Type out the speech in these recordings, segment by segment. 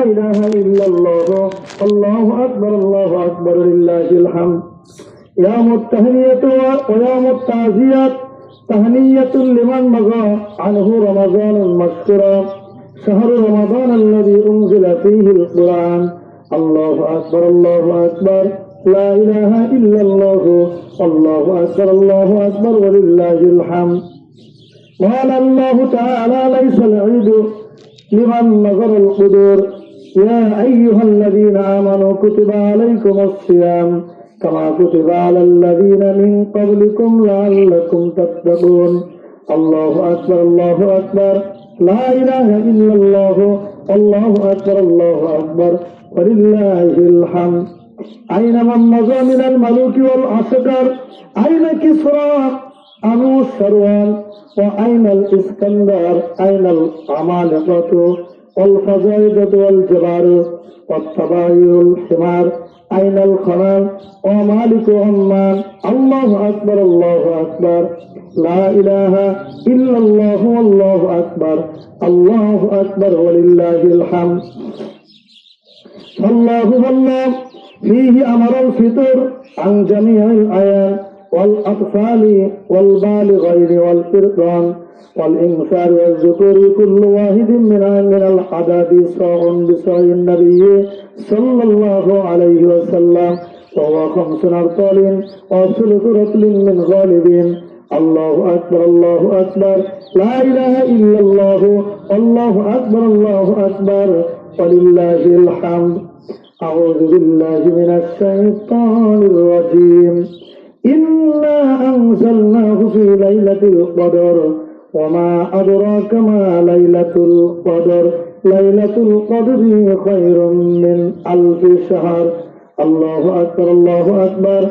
إله إلا الله الله أكبر الله أكبر لله الحمد يا متهنية ويا متعزيات تهنية لمن مضى عنه رمضان مشكورا شهر رمضان الذي أنزل فيه القرآن الله أكبر الله أكبر لا إله إلا الله الله أكبر الله أكبر ولله الحمد قال الله تعالى ليس العيد لمن نظر القدور يا أيها الذين آمنوا كتب عليكم الصيام كما كتب على الذين من قبلكم لعلكم تتقون الله أكبر الله أكبر لا إله إلا الله الله أكبر الله أكبر ولله الحمد أين من مضى من الملوك والعسكر أين كسرى أنو الشروان وأين الإسكندر أين العمالقة والفزائدة والجبار والطبايع الحمار أين الخمال ومالك عمان الله أكبر الله أكبر لا إله إلا الله والله أكبر الله أكبر ولله الحمد فالله والله فيه أمر الفطر عن جميع الأيام والأطفال والبالغين والإرقان والإنفار والذكور كل واحد من من العدد صاع بصاع النبي صلى الله عليه وسلم وهو خمس أرطال وثلث رطل من غالب الله أكبر الله أكبر لا إله إلا الله الله أكبر الله أكبر ولله الحمد أعوذ بالله من الشيطان الرجيم إنا أنزلناه في ليلة القدر وما أدراك ما ليلة القدر. ليلة القدر خير من ألف شهر. الله أكبر الله أكبر.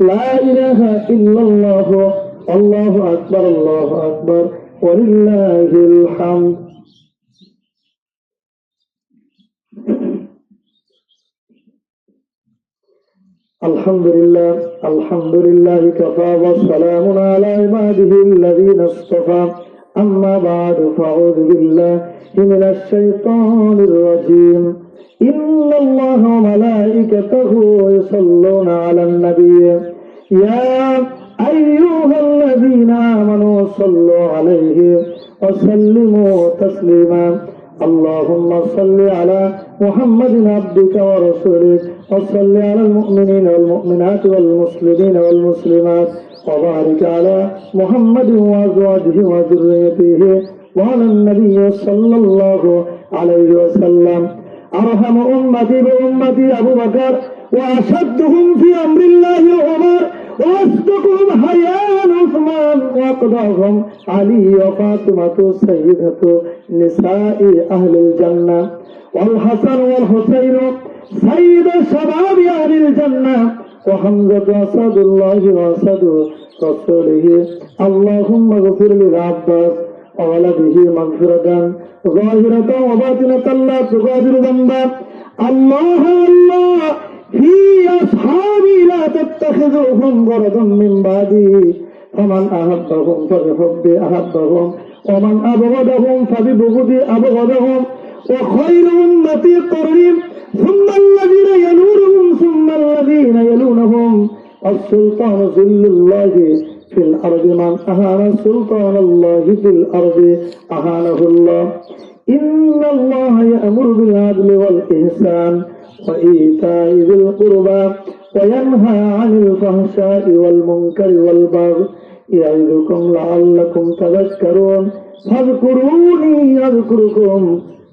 لا إله إلا الله الله أكبر الله أكبر. ولله الحمد. الحمد لله الحمد لله كفى والسلام على عباده الذين اصطفى. أما بعد فأعوذ بالله من الشيطان الرجيم. إن الله وملائكته يصلون على النبي. يا أيها الذين آمنوا صلوا عليه وسلموا تسليما. اللهم صل على محمد عبدك ورسولك وصل على المؤمنين والمؤمنات والمسلمين والمسلمات وبارك على محمد وازواجه وذريته وعلى النبي صلى الله عليه وسلم أرحم أمتي بأمتي أبو بكر وأشدهم في أمر الله عمر وأصدقهم حياء عثمان وأقدرهم علي وفاطمة سيدة نساء أهل الجنة والحسن والحسين سيد شباب أهل الجنة وحمزة أسد الله وأسد رسوله اللهم اغفر للعباس وولده مغفرة ظاهرة وباطنة لا تغادر ذنبا الله الله في أصحابي لا تتخذوهم غرضا من بعدي فمن أحبهم فبحبي أحبهم ومن أبغضهم فببغضي أبغضهم وخير أمتي قرني ثم الذين يلونهم ثم الذين يلونهم. السلطان ذل الله في الأرض من أهان سلطان الله في الأرض أهانه الله. إن الله يأمر بالعدل والإحسان وإيتاء ذي القربى وينهى عن الفحشاء والمنكر والبغي. يعظكم لعلكم تذكرون فاذكروني أذكركم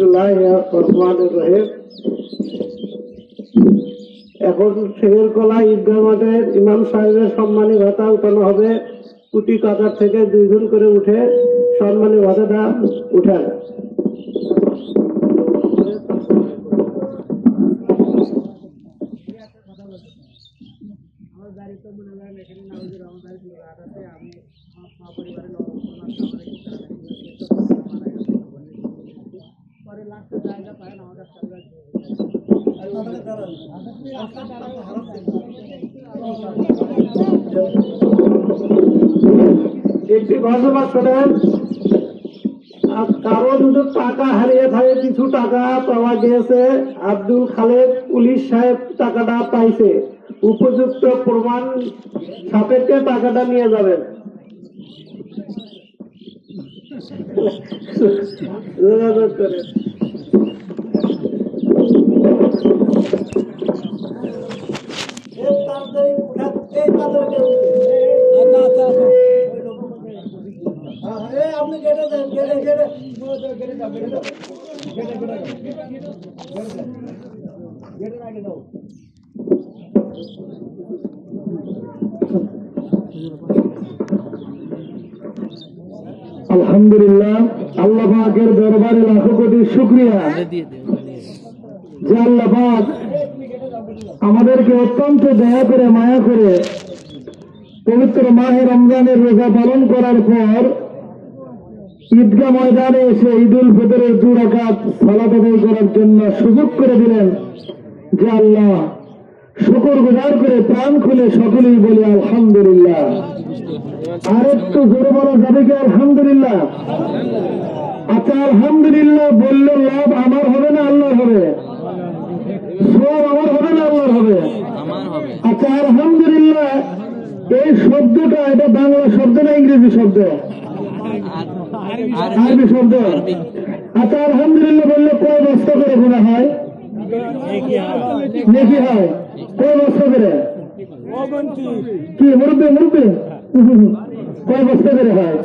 এরপরে এখন কলা ঈদগাহ মাঠের ইমাম সাহেবের সম্মানী ভাতা উঠানো হবে। কুটি কাতার থেকে দুইজন করে উঠে সম্মানী ভাতাটা উঠান। একটি ঘোষণা করেন। আর কারও যদি টাকা হারিয়ে থাকে কিছু টাকা পাওয়া গিয়েছে। আব্দুল খালেদ পুলিশ সাহেব টাকাটা পাইছে। উপযুক্ত প্রমাণ সাপেক্ষে টাকাটা নিয়ে যাবেন। যোগাযোগ করেন আপনি কেটে দেন কেটে কেটে কেটে যাও কেটে যাও কেটে কেটে যাও কেটে রাখে দাও আলহামদুলিল্লাহ, আল্লাহ পাকের দরবারে লাখো কোটি শুক্রিয়া। যে আল্লাহ আমাদেরকে অত্যন্ত দয়া করে, মায়া করে পবিত্র মাহে রমজানের রোজা পালন করার পর ঈদগাহ ময়দানে এসে ঈদুল ফিতরের দু রাকাত সালাত আদায় করার জন্য সুযোগ করে দিলেন যে আল্লাহ শুকর গুজার করে প্রাণ খুলে সকলেই বলি আলহামদুলিল্লাহ। আর একটু জোরে বলা যাবে কি আলহামদুলিল্লাহ? আচ্ছা আলহামদুলিল্লাহ বললে লাভ আমার হবে না আল্লাহর হবে? সব আমার হবে না আল্লাহর হবে। আচ্ছা আলহামদুলিল্লাহ এই শব্দটা, এটা বাংলা শব্দ না ইংরেজি শব্দ? আরবি শব্দ। আচ্ছা আলহামদুলিল্লাহ বললে, কয় বস্তা করে গোনা হয়? নেকি হয়। কয় বস্তা করে? কি, মুরব্বী মুরব্বী? কয় বস্তা করে হয়?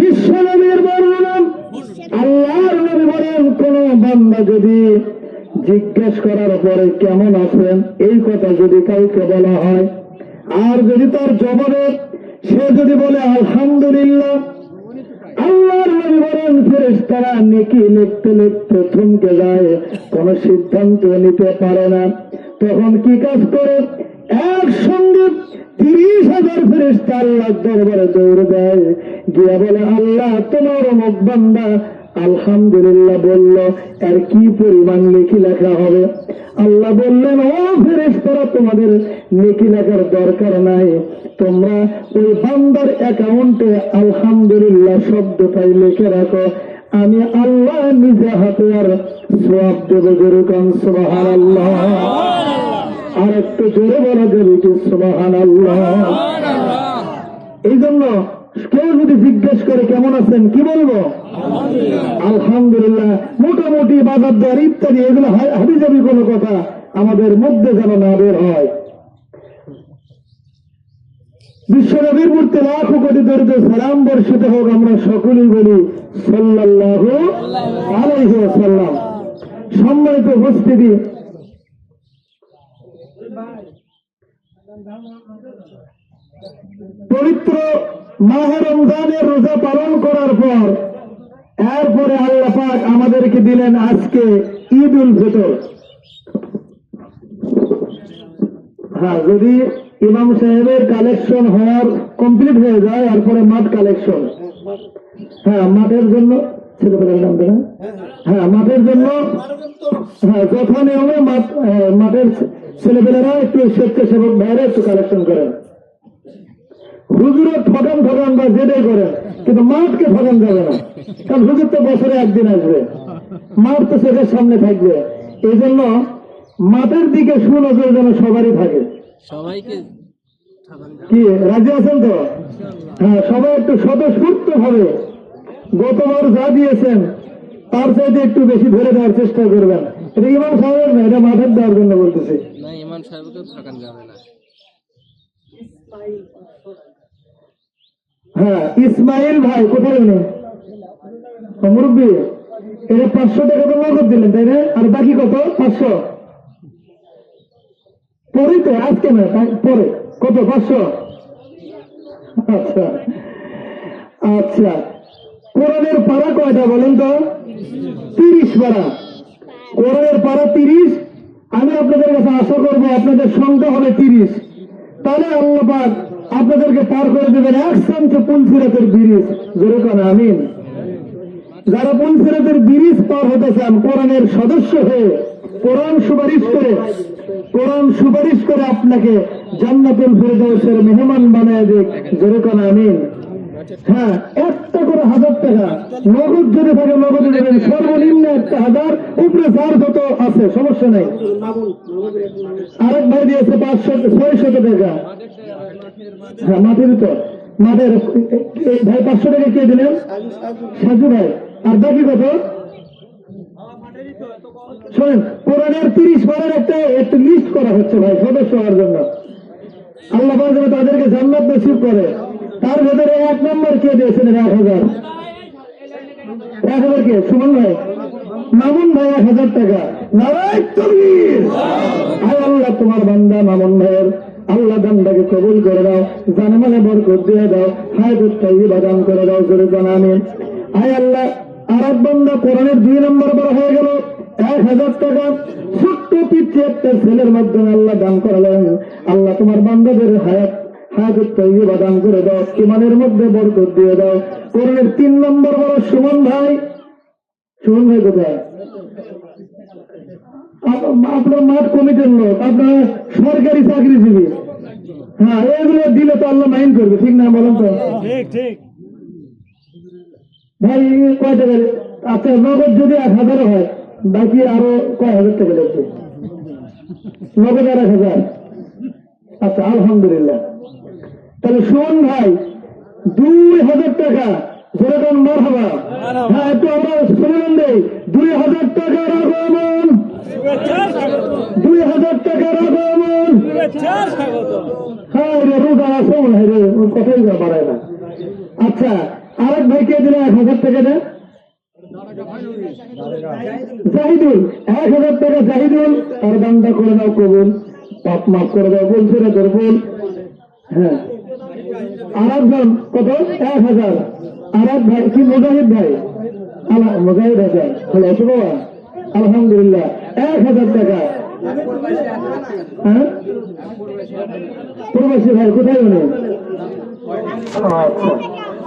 বিশ্ব নবীর বর্ণনা, আল্লাহর নবী বলেন, কোন বান্দা যদি জিজ্ঞেস করার পরে কেমন আছেন? এই কথা যদি কাউকে বলা হয়, আর যদি তার জবাবে সে যদি বলে, আলহামদুলিল্লাহ কোন সিদ্ধান্ত নিতে পারে না। তখন কি কাজ একসঙ্গে হাজার দরবারে দৌড়ে দেয়। গিয়া বলে, আল্লাহ, তোমার অমুক বান্দা আলহামদুলিল্লাহ বলল এর কি পরিমাণ নেকি লেখা হবে? আল্লাহ বললেন ও ফেরেশতারা তোমাদের নেকি লেখার দরকার নাই। তোমরা ওই বান্দার অ্যাকাউন্টে আলহামদুলিল্লাহ শব্দটাই লিখে রাখো। আমি আল্লাহ নিজে হাতে আর সব দেব যেরকম সুবাহান আল্লাহ আর একটু জোরে বলা যাবে কি সুবাহান আল্লাহ এই জন্য কেউ যদি জিজ্ঞেস করে কেমন আছেন, কি বলব? আলহামদুলিল্লাহ, মোটামুটি বাজার দর ইত্যাদি, এগুলো হাবি যাবি কোনো কথা আমাদের মধ্যে যেন না বের হয়। বিশ্বনবীর মূর্তি লাখো কোটি দরিদ্র সালাম বর্ষিত হোক আমরা সকলেই বলি সাল্লাল্লাহু আলাইহি সম্মানিত উপস্থিতি। পবিত্র মাহে রমজানের রোজা পালন করার পর এরপরে আল্লাহ পাক আমাদেরকে দিলেন আজকে ঈদ উল ফিতর। হ্যাঁ যদি ইমাম সাহেবের কালেকশন হওয়ার কমপ্লিট হয়ে যায় এরপরে মাঠ কালেকশন। হ্যাঁ মাঠের জন্য হ্যাঁ মাঠের জন্য হ্যাঁ যথা নিয়মে হ্যাঁ, মাঠের ছেলেপেলেরা একটু স্বেচ্ছাসেবক বাইরে একটু কালেকশন করেন। হুজুরের ঠকান ঠকান বা যেটাই করে কিন্তু মাঠকে ঠকান যাবে না। কারণ হুজুর তো বছরে একদিন আসবে। মাঠ তো চোখের সামনে থাকবে। এই জন্য মাঠের দিকে সুনজর যেন সবারই থাকে। সবাইকে কি রাজি আছেন তো? হ্যাঁ সবাই একটু স্বতঃস্ফূর্ত হবে গতবার যা দিয়েছেন তার চাইতে একটু বেশি ধরে দেওয়ার চেষ্টা করবেন। এটা ইমাম সাহেবের না এটা মাঠের দেওয়ার জন্য বলতেছি। না ইমান সাহেবকে থাকান যাবে না। হ্যাঁ ইসমাইল ভাই, কোথায় গেলেন? মুরব্বী এটা পাঁচশো টাকা তো নগদ দিলেন, তাই না? আর বাকি কত? পাঁচশো। পরে তো আজকে না পরে। কত? পাঁচশো। আচ্ছা। আচ্ছা। কোরআনের পাড়া কয়টা বলেন তো? তিরিশ পাড়া। কোরআনের পাড়া তিরিশ। আমি আপনাদের কাছে আশা করব আপনাদের সংখ্যা হবে তিরিশ। তাহলে আল্লাপাক আপনাদেরকে পার করে দেবেন এক চামচে পুলফিরাতের ব্রিজ? যেরকম আমিন। যারা পুলফিরাতের ব্রিজ পার হতে চান, কোরআনের সদস্য হয়ে কোরআন সুপারিশ করে, কোরআন সুপারিশ করে আপনাকে জান্নাতুল ফিরদৌসের মেহমান বানায় দিক। যেরকম আমিন। হ্যাঁ একটা করে হাজার টাকা। নগদ যদি থাকে সর্বনিম্ন একটা হাজার, উপরে আছে, সমস্যা আরেক ভাই দিয়েছে পাঁচশো টাকা। হ্যাঁ মাটির তো মাঠের ভাই, পাঁচশো টাকা কে দিলেন? সাজু ভাই। আর বাকি কত? শোনেন, কোরআনের তিরিশ বারের একটা লিস্ট করা হচ্ছে ভাই, সদস্য হওয়ার জন্য। আল্লাহ তাদেরকে জান্নাত নসিব করে। তার ভেতরে এক নম্বর কে দিয়েছেন এক হাজার এক হাজার কে? সুমন ভাই। মামুন ভাই এক হাজার টাকা। আল্লাহ, তোমার বান্দা মামুন ভাইয়ের। আল্লাহ দানটাকে কবুল করে দাও জানে মানে বরকত দিয়ে দাও হায় দুঃখাই বাদান করে দাও, জোরে জানামিন আয় আল্লাহ, আর এক বান্দা কোরআনের দুই নম্বর বার হয়ে গেল, এক হাজার টাকা। ছোট্ট পিঠে একটা ছেলের মাধ্যমে আল্লাহ দান করালেন। আল্লাহ তোমার বান্দাদের হায়াত বাদান করে দাও ইমানের মধ্যে বরকত দিয়ে দাও। কোরআনের তিন নম্বর বড় সুমন ভাই। সুমন ভাই কোথায়? আপনার মাঠ কমিটির লোক আপনার সরকারি চাকরিজীবী। হ্যাঁ এগুলো দিলে তো আল্লাহ মাইন্ড করবে ঠিক না বলেন তো? ঠিক ঠিক। ভাই কয় টাকা আচ্ছা নগদ যদি এক হাজার হয় বাকি আরও কয় হাজার টাকা লাগবে? নগদ আর এক হাজার? আচ্ছা আলহামদুলিল্লাহ। তাহলে শোন ভাই, দুই হাজার টাকা যেরকম মার হবা। হ্যাঁ একটু আমরা শুনলেন দেই হাজার টাকার আগমন দুই হাজার টাকার আগমন হ্যাঁ রে, রোজা আছে মনে রে, ওর কথাই বাড়ায় না। আচ্ছা আরেক ভাইকে দিলে এক হাজার টাকা দেন জাহিদুল, এক হাজার টাকা জাহিদুল, তার দামটা করে দাও কবুল। পাপ মাফ করে দাও, বলছে রে তোর হ্যাঁ। কত? এক হাজার। ভাই, কি মুজাহিদ ভাই? মুজাহিদ বাবা আলহামদুলিল্লাহ। এক হাজার টাকা। হ্যাঁ? প্রবাসী ভাই, কোথায় উনি?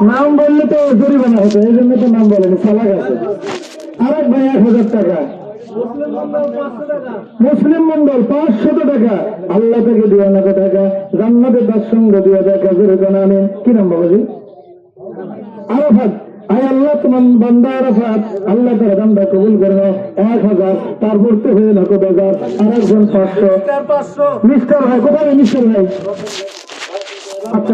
নাম বললে তো জরিমানা হতো, এই জন্য তো নাম বলেনি চালাক আছে। আর এক ভাই, এক হাজার টাকা। মুসলিম মন্ডল পাঁচশত টাকা। আল্লাহ থেকে দুই লাখ টাকা। জান্নাতের তার সঙ্গে দুই টাকা জোরে নামে কি নাম বাবাজি? আরাফাত। আয় আল্লাহ তোমার বান্দা আরাফাত। আল্লাহ তার দামটা কবুল করে নাও। এক হাজার তারপর তো হয়ে না কত হাজার আর একজন পাঁচশো পাঁচশো। মিস্টার ভাই কোথায় মিস্টার ভাই? আচ্ছা।